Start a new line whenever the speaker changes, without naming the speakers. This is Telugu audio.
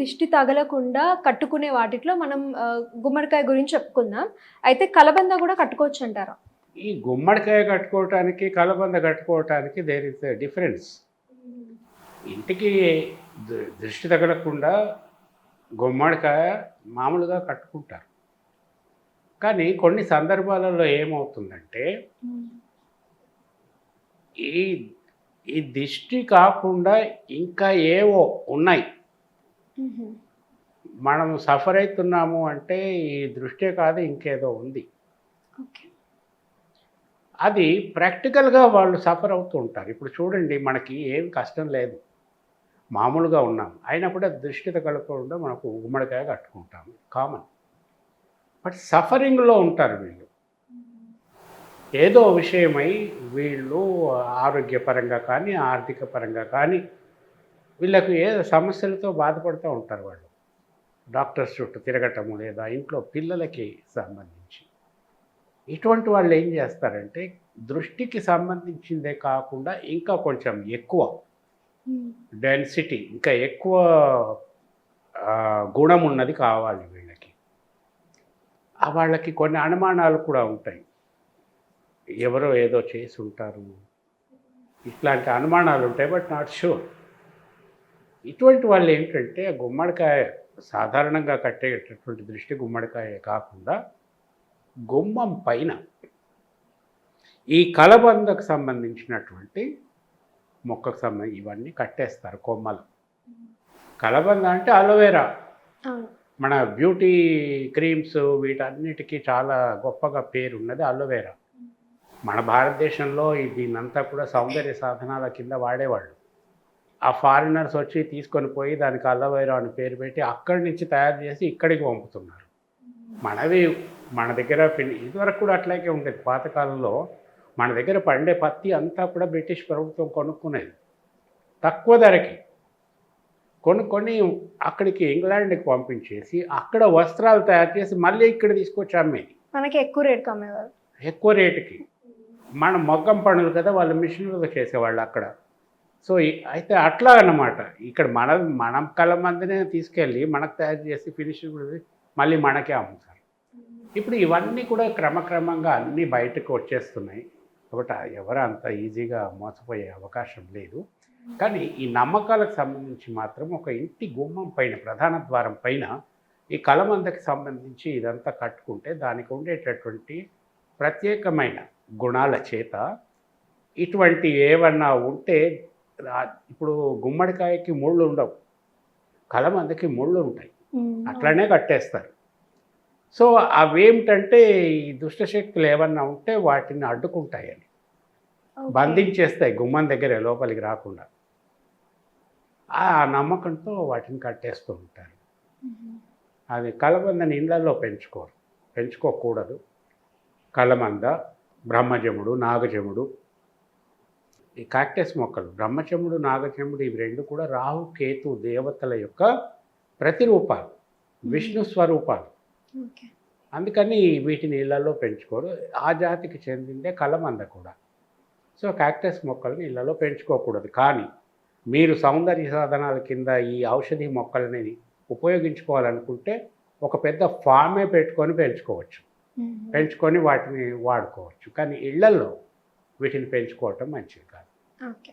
దిష్టి తగలకుండా కట్టుకునే వాటిలో మనం గుమ్మడికాయ గురించి చెప్పుకుందాం. అయితే కలబంద కూడా కట్టుకోవచ్చు అంటారా
ఈ గుమ్మడికాయ కట్టుకోవటానికి కలబంద కట్టుకోవటానికి దేర్ ఇస్ డిఫరెన్స్ ఇంటికి దృష్టి తగలకుండా గుమ్మడికాయ మామూలుగా కట్టుకుంటారు. కానీ కొన్ని సందర్భాలలో ఏమవుతుందంటే ఈ ఈ దిష్టి కాకుండా ఇంకా ఏవో ఉన్నాయి. మనం సఫర్ అవుతున్నాము అంటే ఈ దృష్టే కాదు ఇంకేదో ఉంది. అది ప్రాక్టికల్గా వాళ్ళు సఫర్ అవుతూ ఉంటారు. ఇప్పుడు చూడండి మనకి ఏం కష్టం లేదు. మామూలుగా ఉన్నాం. అయినా కూడా దృష్టి తగలకుండా మనకు గుమ్మడికాయ కట్టుకుంటాం కామన్. బట్ సఫరింగ్లో ఉంటారు వీళ్ళు. ఏదో విషయమై వీళ్ళు ఆరోగ్యపరంగా కానీ ఆర్థిక పరంగా కానీ వీళ్ళకు ఏ సమస్యలతో బాధపడుతూ ఉంటారు వాళ్ళు. డాక్టర్స్ చుట్టూ తిరగటము లేదా ఇంట్లో పిల్లలకి సంబంధించి. ఇటువంటి వాళ్ళు ఏం చేస్తారంటే దృష్టికి సంబంధించిందే కాకుండా ఇంకా కొంచెం ఎక్కువ డెన్సిటీ ఇంకా ఎక్కువ గుణం ఉన్నది కావాలి వీళ్ళకి. ఆ వాళ్ళకి కొన్ని అనుమానాలు కూడా ఉంటాయి. ఎవరో ఏదో చేసి ఉంటారు ఇట్లాంటి అనుమానాలు ఉంటాయి బట్ నాట్ షూర్ ఇటువంటి వాళ్ళు ఏంటంటే గుమ్మడికాయ సాధారణంగా కట్టేటటువంటి దృష్టి గుమ్మడికాయ కాకుండా గుమ్మం పైన ఈ కలబందకు సంబంధించినటువంటి మొక్కకు సంబంధించి ఇవన్నీ కట్టేస్తారు కొమ్మలు. కలబంద అంటే అలోవెరా. మన బ్యూటీ క్రీమ్స్ వీటన్నిటికీ చాలా గొప్పగా పేరు ఉన్నది అలోవెరా. మన భారతదేశంలో దీన్నంతా కూడా సౌందర్య సాధనాల కింద వాడేవాళ్ళు. ఆ ఫారినర్స్ వచ్చి తీసుకొని పోయి దానికి అలోవెరా అని పేరు పెట్టి అక్కడి నుంచి తయారు చేసి ఇక్కడికి పంపుతున్నారు. మనవి మన దగ్గర ఇదివరకు కూడా అట్లాగే ఉండేది. పాతకాలంలో మన దగ్గర పండే పత్తి అంతా కూడా బ్రిటిష్ ప్రభుత్వం కొనుక్కునేది. తక్కువ ధరకి. కొనుక్కొని అక్కడికి ఇంగ్లాండ్కి పంపించేసి అక్కడ వస్త్రాలు తయారు చేసి మళ్ళీ ఇక్కడ తీసుకొచ్చి అమ్మేది.
మనకి ఎక్కువ రేట్ అమ్మేవారు.
ఎక్కువ రేటుకి. మన మగ్గం పనులు కదా వాళ్ళు మిషన్లతో చేసేవాళ్ళు అక్కడ. సో అయితే అట్లా అన్నమాట. ఇక్కడ మన మనం కళ్ళ మందినే తీసుకెళ్ళి మనకు తయారు చేసి ఫినిష్ మళ్ళీ మనకే అమ్ముతారు. ఇప్పుడు ఇవన్నీ కూడా క్రమక్రమంగా అన్నీ బయటకు వచ్చేస్తున్నాయి. కాబట్టి ఎవరు అంత ఈజీగా మోసపోయే అవకాశం లేదు. కానీ ఈ నమ్మకాలకు సంబంధించి మాత్రం ఒక ఇంటి గుమ్మం పైన ప్రధాన ద్వారం పైన ఈ కలమందకి సంబంధించి ఇదంతా కట్టుకుంటే దానికి ఉండేటటువంటి ప్రత్యేకమైన గుణాల చేత ఇటువంటి ఏమన్నా ఉంటే ఇప్పుడు గుమ్మడికాయకి ముళ్ళు ఉండవు. కలమందకి ముళ్ళు ఉంటాయి. అట్లనే కట్టేస్తారు. సో అవేమిటంటే ఈ దుష్టశక్తులు ఏమన్నా ఉంటే వాటిని అడ్డుకుంటాయని. బంధించేస్తాయి గుమ్మం దగ్గర లోపలికి రాకుండా. ఆ నమ్మకంతో వాటిని కట్టేస్తూ ఉంటారు. అది కలబందని ఇళ్ళలో పెంచుకోరు. పెంచుకోకూడదు. కలమంద బ్రహ్మజముడు నాగజముడు ఈ కాక్టస్ మొక్కలు బ్రహ్మచముడు నాగజముడు ఇవి రెండు కూడా రాహు కేతు దేవతల యొక్క ప్రతిరూపాలు విష్ణు స్వరూపాలు. అందుకని వీటిని ఇళ్ళలో పెంచుకోరు. ఆ జాతికి చెందిందే కలమంద కూడా. సో కాక్టస్ మొక్కల్ని ఇళ్ళలో పెంచుకోకూడదు. కానీ మీరు సౌందర్య సాధనాల కింద ఈ ఔషధి మొక్కలని ఉపయోగించుకోవాలనుకుంటే ఒక పెద్ద ఫామే పెట్టుకొని పెంచుకోవచ్చు. పెంచుకొని వాటిని వాడుకోవచ్చు. కానీ ఇళ్ళలో వీటిని పెంచుకోవటం మంచిది కాదు.
ఓకే.